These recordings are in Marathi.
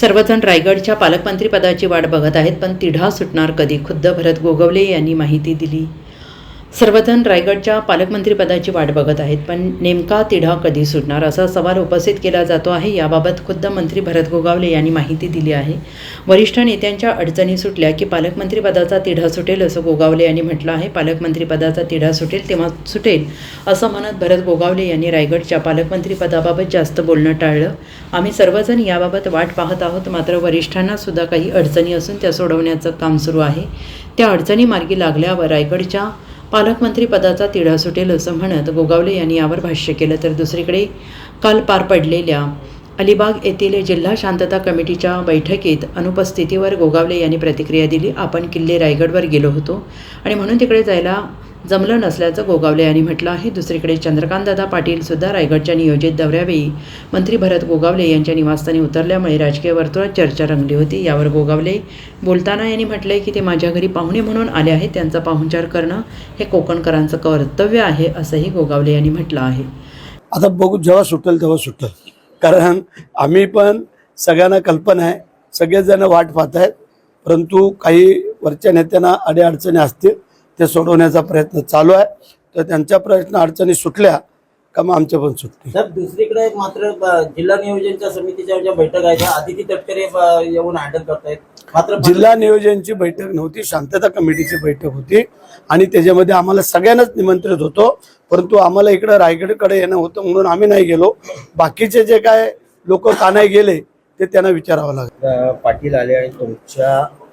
सर्वजण रायगडच्या पालकमंत्रीपदाची वाट बघत आहेत पण तिढा सुटणार कधी? खुद्द भरत गोगवले यांनी माहिती दिली. सर्वजण रायगडच्या पालकमंत्रीपदाची वाट बघत आहेत पण नेमका तिढा कधी सुटणार? असा सवाल उपस्थित केला जातो आहे. याबाबत खुद्द मंत्री भरत गोगावले यांनी माहिती दिली आहे. वरिष्ठ नेत्यांच्या अडचणी सुटल्या की पालकमंत्रीपदाचा तिढा सुटेल असं गोगावले यांनी म्हटलं आहे. पालकमंत्रीपदाचा तिढा सुटेल तेव्हा सुटेल असं म्हणत भरत गोगावले यांनी रायगडच्या पालकमंत्रीपदाबाबत जास्त बोलणं टाळलं. आम्ही सर्वजण याबाबत वाट पाहत आहोत मात्र वरिष्ठांना सुद्धा काही अडचणी असून त्या सोडवण्याचं काम सुरू आहे. त्या अडचणी मार्गी लागल्यावर रायगडच्या पालकमंत्री पदाचा तिढा सुटेल असं म्हणत गोगावले यांनी यावर भाष्य केलं. तर दुसरीकडे काल पार पडलेल्या अलिबाग येथील जिल्हा शांतता कमिटीच्या बैठकीत अनुपस्थितीवर गोगावले यांनी प्रतिक्रिया दिली. आपण किल्ले रायगडवर गेलो होतो आणि म्हणून तिकडे जायला जमलं नसल्याचं गोगावले यांनी म्हटलं आहे. दुसरीकडे चंद्रकांतदादा पाटील सुद्धा रायगडच्या नियोजित दौऱ्यावेळी मंत्री भरत गोगावले यांच्या निवासस्थानी उतरल्यामुळे राजकीय वर्तुळात चर्चा रंगली होती. यावर गोगावले बोलताना यांनी म्हटले की ते माझ्या घरी पाहुणे म्हणून आले आहेत. त्यांचा पाहुणचार करणं हे कोकणकरांचं कर्तव्य आहे असंही गोगावले यांनी म्हटलं आहे. आता बघू जेव्हा सुटेल तेव्हा सुटेल. कारण आम्ही पण सगळ्यांना कल्पना आहे. सगळेच जण वाट पाहत आहेत. परंतु काही वरच्या नेत्यांना अडीअडचणी असतील. ते सोडवण्याचा प्रयत्न चालू आहे. तर त्यांच्या प्रश्न अडचणी सुटल्या का मग आमच्या पण सुटतील. सर दुसरीकडे मात्र जिल्हा नियोजनच्या समितीच्या ज्या बैठक आहेत त्या आदिती तटकरे येऊन हँडल करतायत. मात्र जिल्हा नियोजनची बैठक नव्हती शांतता कमिटीची बैठक होती. आणि त्याच्यामध्ये आम्हाला सगळ्यांनाच निमंत्रित होतो. परंतु आम्हाला इकडं रायगडकडे येणं होतं म्हणून आम्ही नाही गेलो. बाकीचे जे काय लोक का नाही गेले ते त्यांना विचारावं लागेल. पाटील आले आणि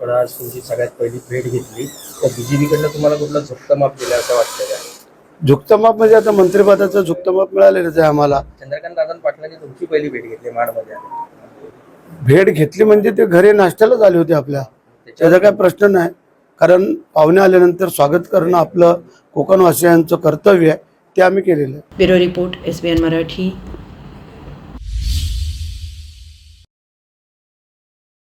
आज तुमची सगळ्यात पहिली भेट घेतली. तर बीजेपी कडनं तुम्हाला कुठलं झुकतं माप दिलं असं वाटतं का? झुकतमाप म्हणजे आता मंत्रिपदाचं झुकतमाप मिळालेलंच आहे आम्हाला. चंद्रकांत दादा पाटलांची तुमची पहिली भेट घेतली माडमध्ये भेट घेतली म्हणजे ते घरी नाश्त्याला झाले होते आपल्या. त्याचा काही प्रश्न नाही. कारण पाहुणे आल्यानंतर स्वागत करणं आपलं कोकणवासियांचं कर्तव्य आहे ते आम्ही केलेलं आहे. Bureau report S B N Marathi.